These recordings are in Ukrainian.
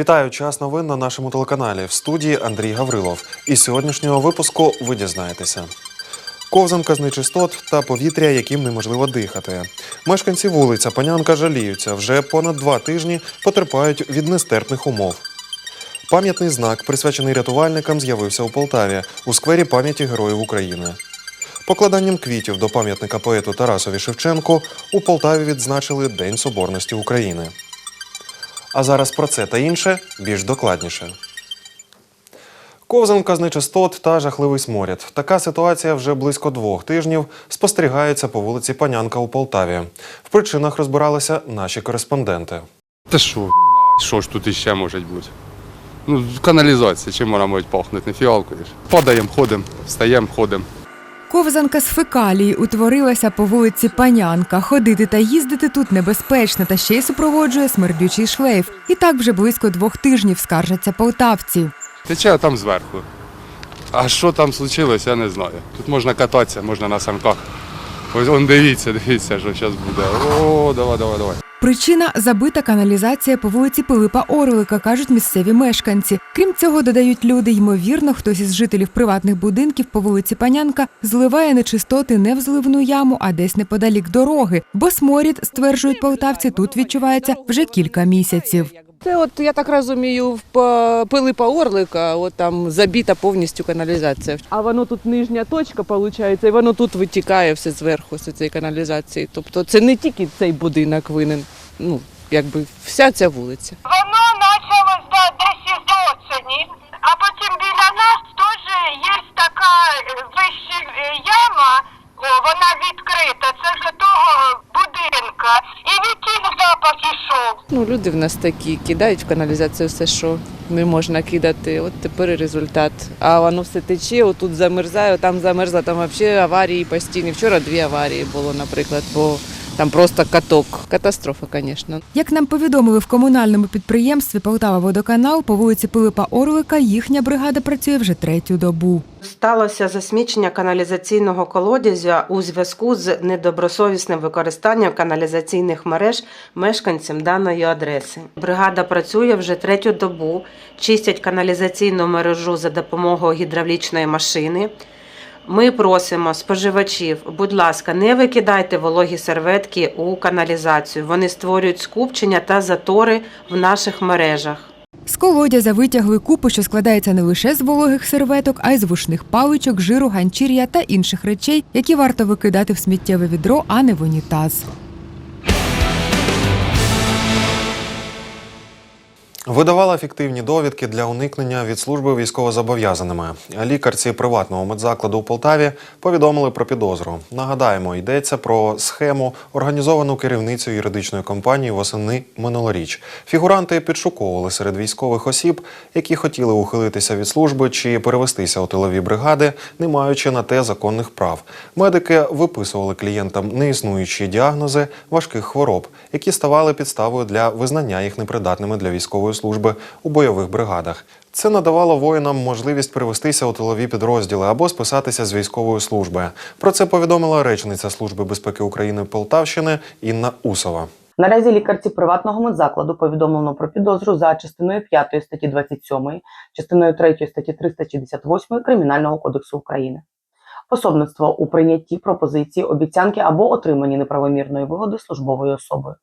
Вітаю час новин на нашому телеканалі в студії Андрій Гаврилов. Із сьогоднішнього випуску ви дізнаєтеся. Ковзанка з нечистот та повітря, яким неможливо дихати. Мешканці вулиця Панянка жаліються, вже понад два тижні потерпають від нестерпних умов. Пам'ятний знак, присвячений рятувальникам, з'явився у Полтаві у сквері пам'яті Героїв України. Покладанням квітів до пам'ятника поету Тарасові Шевченку у Полтаві відзначили День Соборності України. А зараз про це та інше більш докладніше. Ковзанка з нечистот та жахливий сморід. Така ситуація вже близько двох тижнів спостерігається по вулиці Панянка у Полтаві. В причинах розбиралися наші кореспонденти. Та що, що ж тут іще може бути? Ну, каналізація, чим вона може пахнути, не фіалкою ж. Падаємо, ходимо, встаємо, ходимо. Ковзанка з фекалії утворилася по вулиці Панянка. Ходити та їздити тут небезпечно, та ще й супроводжує смердючий шлейф. І так вже близько двох тижнів скаржаться полтавці. Тече там зверху. А що там случилось, я не знаю. Тут можна кататися, можна на санках. Ось он дивіться, дивіться, що зараз буде. О, давай, давай, давай. Причина забита каналізація по вулиці Пилипа Орлика, кажуть місцеві мешканці. Крім цього, додають люди, ймовірно, хтось із жителів приватних будинків по вулиці Панянка зливає нечистоти не в зливну яму, а десь неподалік дороги, бо сморід, стверджують полтавці, тут відчувається вже кілька місяців. Це от я так розумію, в Пилипа Орлика, от там забита повністю каналізація. А воно тут нижня точка, виходить, і воно тут витікає все зверху з цієї каналізації. Тобто це не тільки цей будинок винен, ну якби вся ця вулиця. Воно почалось да, десь із осені, а потім біля нас теж є така е, вища е, яма, вона відкрита, це вже того будинка. І відтіль запах ішов. Ну, люди в нас такі кидають в каналізацію все, що не можна кидати. От тепер і результат. А воно все тече, отут замерзає, там замерзла, там взагалі аварії постійні. Вчора дві аварії було, наприклад, бо там просто каток. Катастрофа, звісно. Як нам повідомили в комунальному підприємстві Полтава Водоканал по вулиці Пилипа Орлика, їхня бригада працює вже третю добу. Сталося засмічення каналізаційного колодязя у зв'язку з недобросовісним використанням каналізаційних мереж мешканцям даної адреси. Бригада працює вже третю добу, чистять каналізаційну мережу за допомогою гідравлічної машини. Ми просимо споживачів, будь ласка, не викидайте вологі серветки у каналізацію. Вони створюють скупчення та затори в наших мережах. З колодязя витягли купу, що складається не лише з вологих серветок, а й з вушних паличок, жиру, ганчір'я та інших речей, які варто викидати в сміттєве відро, а не в унітаз. Видавала фіктивні довідки для уникнення від служби військовозобов'язаними. Лікарці приватного медзакладу у Полтаві повідомили про підозру. Нагадаємо, йдеться про схему, організовану керівницею юридичної компанії восени минулоріч. Фігуранти підшуковували серед військових осіб, які хотіли ухилитися від служби чи перевестися у тилові бригади, не маючи на те законних прав. Медики виписували клієнтам неіснуючі діагнози важких хвороб, які ставали підставою для визнання їх непридатними для військової служби у бойових бригадах. Це надавало воїнам можливість перевестися у тилові підрозділи або списатися з військової служби. Про це повідомила речниця Служби безпеки України Полтавщини Інна Усова. Наразі лікарці приватного медзакладу повідомлено про підозру за частиною 5 статті 27, частиною 3 статті 368 Кримінального кодексу України. Пособництво у прийнятті пропозиції, обіцянки або отриманні неправомірної вигоди службовою особою.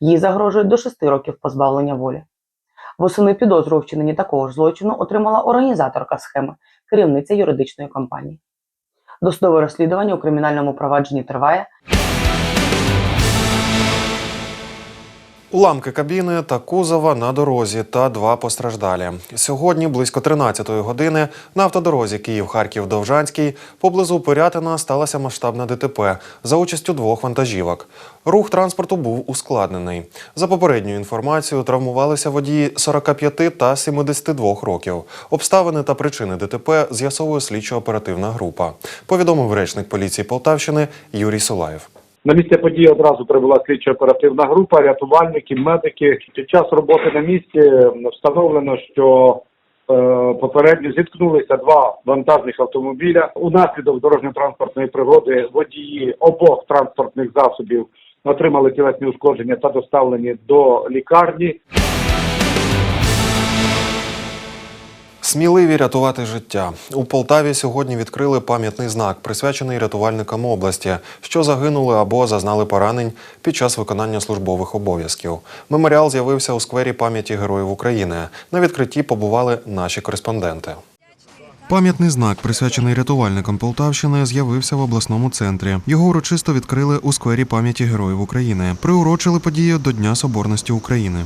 Їй загрожує до 6 років позбавлення волі. Восени підозру у вчиненні такого ж злочину отримала організаторка схеми, керівниця юридичної компанії. Досудове розслідування у кримінальному провадженні триває. Уламки кабіни та кузова на дорозі та два постраждалі. Сьогодні, близько 13-ї години, на автодорозі Київ-Харків-Довжанський поблизу Пирятина сталося масштабне ДТП за участю двох вантажівок. Рух транспорту був ускладнений. За попередньою інформацією, травмувалися водії 45 та 72 років. Обставини та причини ДТП з'ясовує слідчо-оперативна група. Повідомив речник поліції Полтавщини Юрій Сулаєв. На місце події одразу прибула слідчо-оперативна група, рятувальники, медики. Під час роботи на місці встановлено, що е, попередньо зіткнулися два вантажних автомобіля. Унаслідок дорожньо-транспортної пригоди водії обох транспортних засобів отримали тілесні ушкодження та доставлені до лікарні. Сміливі рятувати життя у Полтаві сьогодні відкрили пам'ятний знак, присвячений рятувальникам області, що загинули або зазнали поранень під час виконання службових обов'язків. Меморіал з'явився у сквері пам'яті Героїв України. На відкритті побували наші кореспонденти. Пам'ятний знак, присвячений рятувальникам Полтавщини, з'явився в обласному центрі. Його урочисто відкрили у сквері пам'яті Героїв України. Приурочили подію до Дня Соборності України.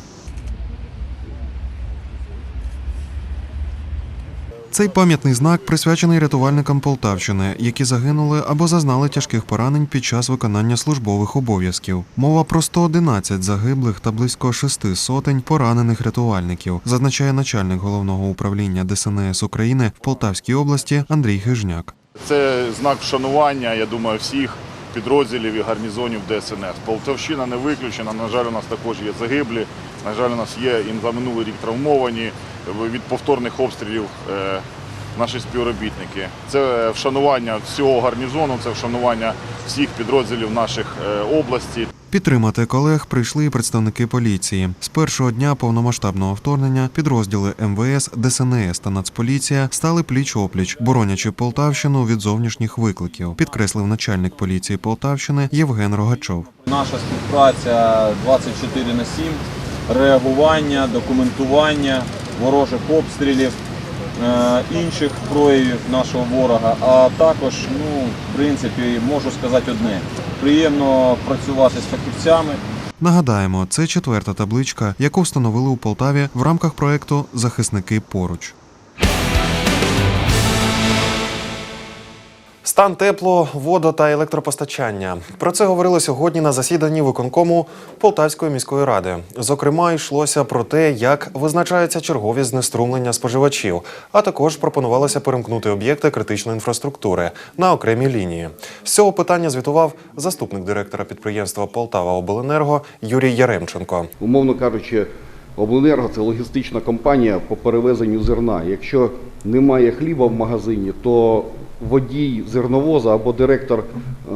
Цей пам'ятний знак присвячений рятувальникам Полтавщини, які загинули або зазнали тяжких поранень під час виконання службових обов'язків. Мова про 111 загиблих та близько шести сотень поранених рятувальників, зазначає начальник головного управління ДСНС України в Полтавській області Андрій Хижняк. Це знак вшанування, я думаю, всіх підрозділів і гарнізонів ДСНС. Полтавщина не виключена. На жаль, у нас також є загиблі. На жаль, у нас є і за минулий рік травмовані від повторних обстрілів е, наші співробітники. Це вшанування всього гарнізону, це вшанування всіх підрозділів наших е, області. Підтримати колег прийшли і представники поліції. З першого дня повномасштабного вторгнення підрозділи МВС, ДСНС та Нацполіція стали пліч-опліч, боронячи Полтавщину від зовнішніх викликів, підкреслив начальник поліції Полтавщини Євген Рогачов. Наша співпраця 24 на 7, реагування, документування ворожих обстрілів, е, інших проявів нашого ворога. А також, ну, в принципі, можу сказати одне: приємно працювати з фахівцями. Нагадаємо, це четверта табличка, яку встановили у Полтаві в рамках проєкту Захисники поруч. Стан тепло, водо та електропостачання. Про це говорили сьогодні на засіданні виконкому Полтавської міської ради. Зокрема, йшлося про те, як визначається черговість знеструмлення споживачів, а також пропонувалося перемкнути об'єкти критичної інфраструктури на окремі лінії. З цього питання звітував заступник директора підприємства Полтава Обленерго Юрій Яремченко. Умовно кажучи, обленерго це логістична компанія по перевезенню зерна. Якщо немає хліба в магазині, то водій зерновоза або директор е,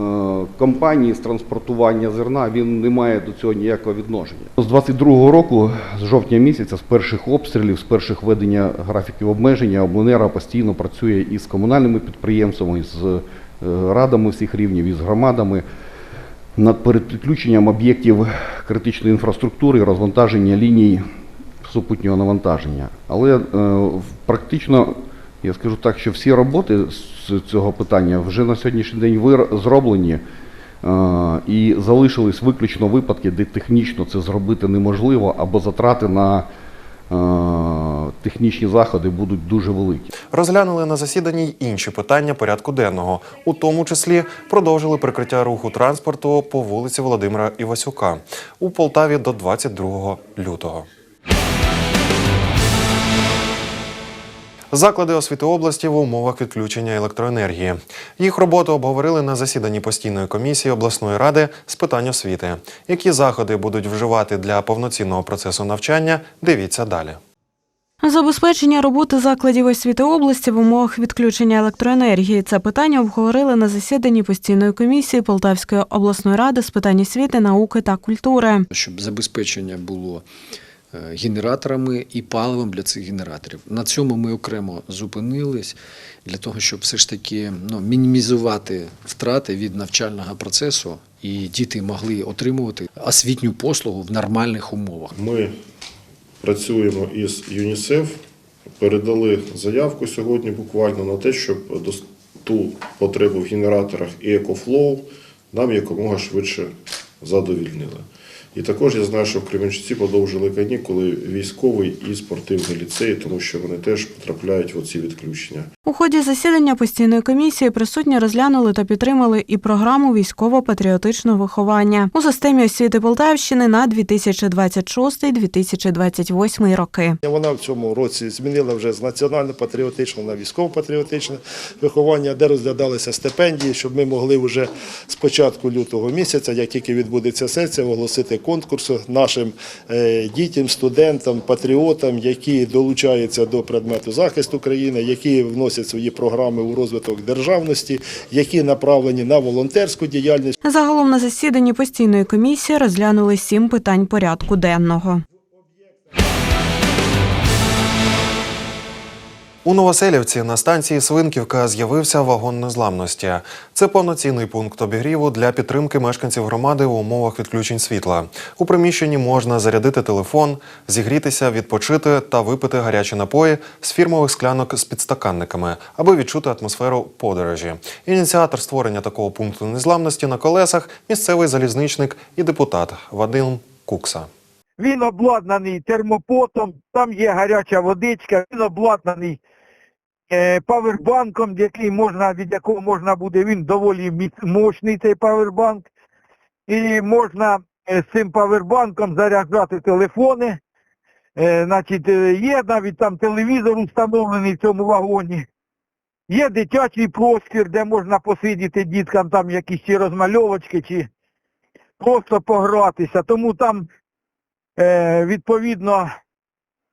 компанії з транспортування зерна він не має до цього ніякого відношення. З 22-го року, з жовтня місяця, з перших обстрілів, з перших введення графіків обмеження, обленерго постійно працює із комунальними підприємствами, з е, радами всіх рівнів, із громадами над передпідключенням об'єктів критичної інфраструктури розвантаження ліній супутнього навантаження. Але е, практично, я скажу так, що всі роботи з цього питання вже на сьогоднішній день вир- зроблені. е, І залишились виключно випадки, де технічно це зробити неможливо, або затрати на е, технічні заходи будуть дуже великі. Розглянули на засіданні й інші питання порядку денного, у тому числі продовжили прикриття руху транспорту по вулиці Володимира Івасюка у Полтаві до 22 лютого. Заклади освіти області в умовах відключення електроенергії. Їх роботу обговорили на засіданні постійної комісії обласної ради з питань освіти. Які заходи будуть вживати для повноцінного процесу навчання? Дивіться далі. Забезпечення роботи закладів освіти області в умовах відключення електроенергії. Це питання обговорили на засіданні постійної комісії Полтавської обласної ради з питань освіти, науки та культури. щоб забезпечення було генераторами і паливом для цих генераторів. На цьому ми окремо зупинились для того, щоб все ж таки ну, мінімізувати втрати від навчального процесу, і діти могли отримувати освітню послугу в нормальних умовах. Ми працюємо із ЮНІСЕФ, передали заявку сьогодні буквально на те, щоб ту потребу в генераторах і EcoFlow нам якомога швидше задовільнили. І також я знаю, що в Кременчуці подовжили канікули військовий і спортивний ліцей, тому що вони теж потрапляють в оці відключення. У ході засідання постійної комісії присутні розглянули та підтримали і програму військово-патріотичного виховання у системі освіти Полтавщини на 2026-2028 роки. Вона в цьому році змінила вже з національно-патріотичного на військово-патріотичне виховання, де розглядалися стипендії, щоб ми могли вже з початку лютого місяця, як тільки відбудеться сесія, оголосити конкурс нашим е, дітям, студентам, патріотам, які долучаються до предмету захисту країни, які вносять свої програми у розвиток державності, які направлені на волонтерську діяльність. Загалом на засіданні постійної комісії розглянули сім питань порядку денного. У Новоселівці на станції Свинківка з'явився вагон незламності. Це повноцінний пункт обігріву для підтримки мешканців громади у умовах відключень світла. У приміщенні можна зарядити телефон, зігрітися, відпочити та випити гарячі напої з фірмових склянок з підстаканниками, аби відчути атмосферу подорожі. Ініціатор створення такого пункту незламності на колесах місцевий залізничник і депутат Вадим Кукса. Він обладнаний термопотом, там є гаряча водичка, він обладнаний е, павербанком, який можна, від якого можна буде, він доволі мощний цей павербанк. І можна е, з цим павербанком заряджати телефони. Е, значить, е, є навіть там телевізор установлений в цьому вагоні. Є дитячий простір, де можна посидіти діткам там якісь чи розмальовочки, чи просто погратися. Тому там е, відповідно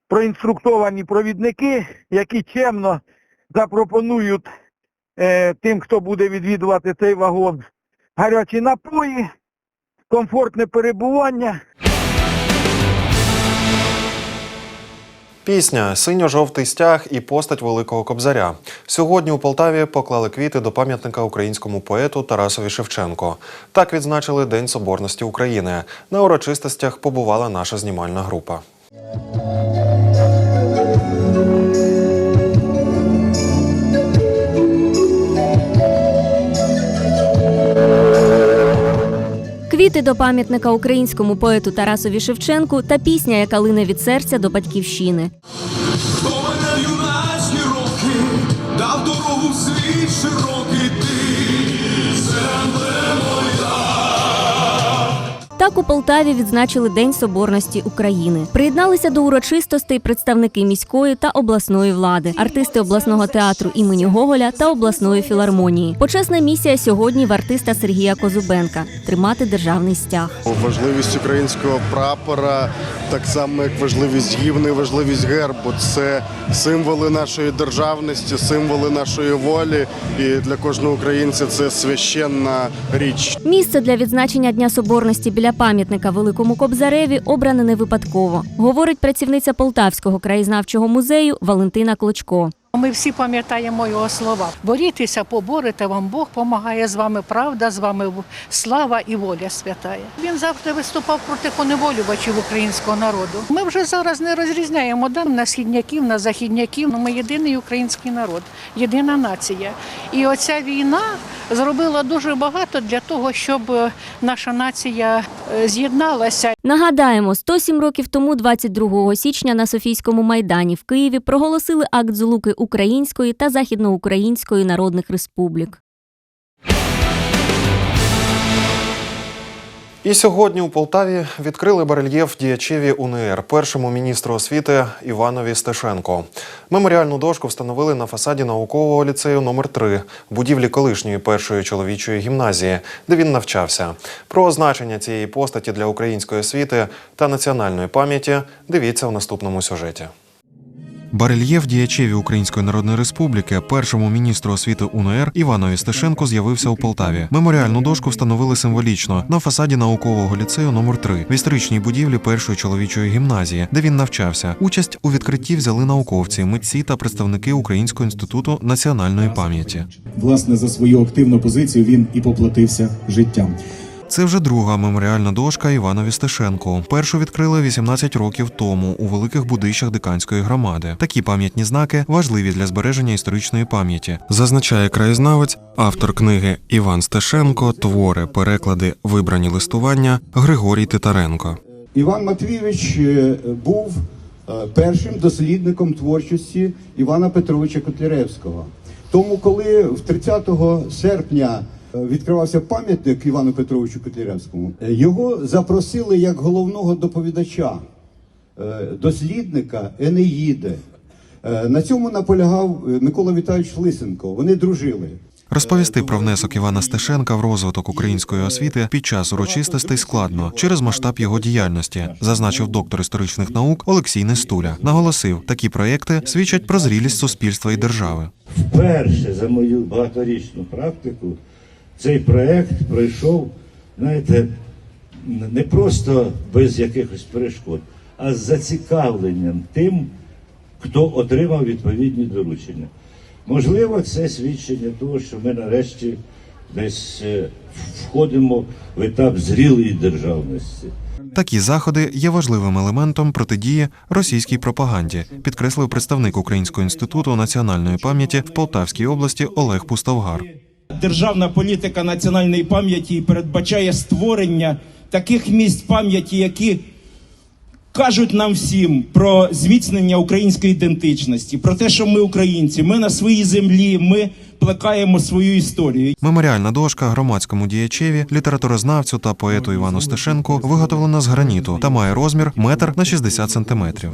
проінструктовані провідники, які чемно запропонують е, тим, хто буде відвідувати цей вагон, гарячі напої, комфортне перебування. Пісня Синьо-жовтий стяг і постать Великого Кобзаря. Сьогодні у Полтаві поклали квіти до пам'ятника українському поету Тарасові Шевченко. Так відзначили День Соборності України. На урочистостях побувала наша знімальна група. Квіти до пам'ятника українському поету Тарасові Шевченку та пісня, яка лине від серця до батьківщини. юнацькі роки, дав дорогу в світ широкий Так у Полтаві відзначили День Соборності України. Приєдналися до урочистостей представники міської та обласної влади, артисти обласного театру імені Гоголя та обласної філармонії. Почесна місія сьогодні в артиста Сергія Козубенка тримати державний стяг. Важливість українського прапора, так само як важливість гімни, важливість гербу. Це символи нашої державності, символи нашої волі. І для кожного українця це священна річ. Місце для відзначення Дня Соборності біля пам'ятника Великому Кобзареві обране не випадково, говорить працівниця Полтавського краєзнавчого музею Валентина Клочко. Ми всі пам'ятаємо його слова. Борітеся, поборете вам Бог, помагає з вами правда, з вами слава і воля святая. Він завжди виступав проти поневолювачів українського народу. Ми вже зараз не розрізняємо да, на східняків, на західняків. Ну, Ми єдиний український народ, єдина нація. І оця війна зробила дуже багато для того, щоб е, наша нація е, з'єдналася. Нагадаємо, 107 років тому, 22 січня, на Софійському майдані в Києві проголосили акт злуки Української та Західноукраїнської народних республік. І сьогодні у Полтаві відкрили барельєф діячеві УНР, першому міністру освіти Іванові Стешенко. Меморіальну дошку встановили на фасаді наукового ліцею номер 3 будівлі колишньої першої чоловічої гімназії, де він навчався. Про значення цієї постаті для української освіти та національної пам'яті дивіться у наступному сюжеті. Барельєф діячеві Української Народної Республіки, першому міністру освіти УНР Іванові Стешенко з'явився у Полтаві. Меморіальну дошку встановили символічно на фасаді наукового ліцею номер 3 в історичній будівлі першої чоловічої гімназії, де він навчався. Участь у відкритті взяли науковці, митці та представники Українського інституту національної пам'яті. Власне, за свою активну позицію він і поплатився життям. Це вже друга меморіальна дошка Іванові Стешенку. Першу відкрили 18 років тому у великих будищах диканської громади. Такі пам'ятні знаки важливі для збереження історичної пам'яті. Зазначає краєзнавець, автор книги Іван Стешенко, твори, переклади, вибрані листування Григорій Титаренко. Іван Матвійович е, був е, першим дослідником творчості Івана Петровича Котляревського. Тому, коли в 30 серпня відкривався пам'ятник Івану Петровичу Котляревському, е, його запросили як головного доповідача, е, дослідника Енеїди. Е, На цьому наполягав е, Микола Віталійович Лисенко. Вони дружили. Розповісти про внесок Івана Стешенка в розвиток української освіти під час урочистостей складно через масштаб його діяльності, зазначив доктор історичних наук Олексій Нестуля. Наголосив, такі проекти свідчать про зрілість суспільства і держави. Вперше за мою багаторічну практику цей проект пройшов, знаєте, не просто без якихось перешкод, а з зацікавленням тим, хто отримав відповідні доручення. Можливо, це свідчення того, що ми нарешті десь е, входимо в етап зрілої державності. Такі заходи є важливим елементом протидії російській пропаганді, підкреслив представник Українського інституту національної пам'яті в Полтавській області Олег Пустовгар. Державна політика національної пам'яті передбачає створення таких місць пам'яті, які кажуть нам всім про зміцнення української ідентичності, про те, що ми українці, ми на своїй землі, ми плекаємо свою історію. Меморіальна дошка громадському діячеві, літературознавцю та поету Івану Стешенку виготовлена з граніту та має розмір метр на 60 сантиметрів.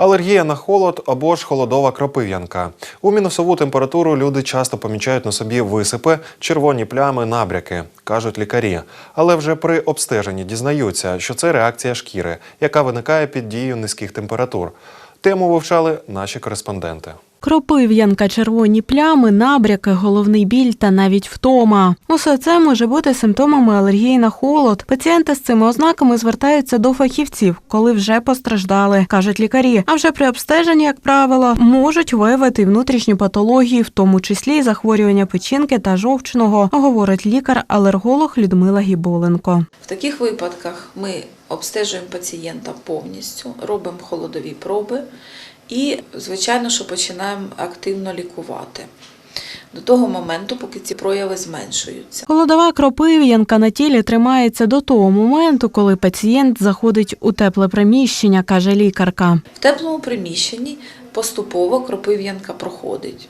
Алергія на холод або ж холодова кропив'янка. У мінусову температуру люди часто помічають на собі висипи, червоні плями, набряки, кажуть лікарі. Але вже при обстеженні дізнаються, що це реакція шкіри, яка виникає під дією низьких температур. Тему вивчали наші кореспонденти. Кропив'янка, червоні плями, набряки, головний біль та навіть втома. Усе це може бути симптомами алергії на холод. Пацієнти з цими ознаками звертаються до фахівців, коли вже постраждали, кажуть лікарі. А вже при обстеженні, як правило, можуть виявити внутрішні патології, в тому числі захворювання печінки та жовчного, говорить лікар-алерголог Людмила Гіболенко. В таких випадках ми обстежуємо пацієнта повністю, робимо холодові проби і, звичайно, що починаємо активно лікувати. До того моменту, поки ці прояви зменшуються. Холодова кропив'янка на тілі тримається до того моменту, коли пацієнт заходить у тепле приміщення, каже лікарка. В теплому приміщенні поступово кропив'янка проходить.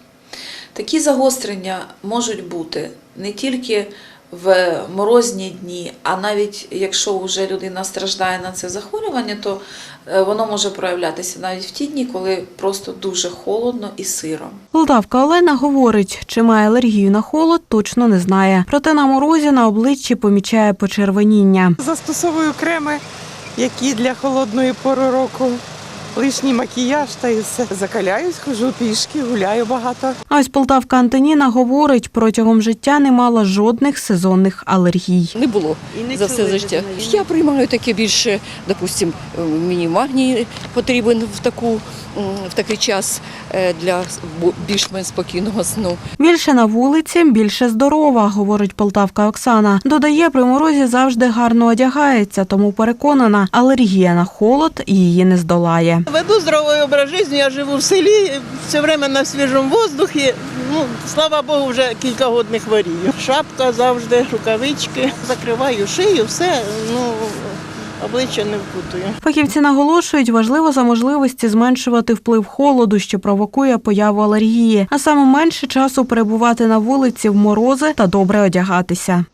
Такі загострення можуть бути не тільки в морозні дні, а навіть якщо вже людина страждає на це захворювання, то е, воно може проявлятися навіть в ті дні, коли просто дуже холодно і сиро. Полтавка Олена говорить, чи має алергію на холод, точно не знає. Проте на морозі на обличчі помічає почервоніння. Застосовую креми, які для холодної пори року. Лишній макіяж та і все. Закаляюсь, хожу пішки, гуляю багато. А ось полтавка Антоніна говорить, протягом життя не мала жодних сезонних алергій. Не було і не за все життя. Я приймаю таке більше, допустим, мені магній потрібен в таку в такий час е, для більш-менш спокійного сну. Більше на вулиці, більше здорова, говорить полтавка Оксана. Додає, при морозі завжди гарно одягається, тому переконана, алергія на холод її не здолає. Веду здоровий образ життя, я живу в селі, все время на свіжому воздухі. Ну, слава Богу, вже кілька років не хворію. Шапка завжди, рукавички, закриваю шию, все, ну, обличчя не вкутую. Фахівці наголошують, важливо за можливості зменшувати вплив холоду, що провокує появу алергії, а саме менше часу перебувати на вулиці в морози та добре одягатися.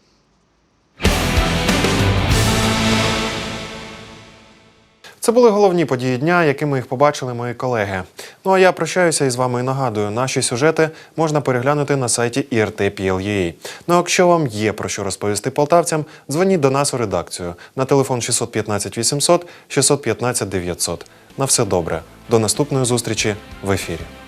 Це були головні події дня, якими їх побачили мої колеги. Ну а я прощаюся із вами і нагадую, наші сюжети можна переглянути на сайті IRT.PL.UA. Ну а якщо вам є про що розповісти полтавцям, дзвоніть до нас у редакцію на телефон 615 800 615 900. На все добре. До наступної зустрічі в ефірі.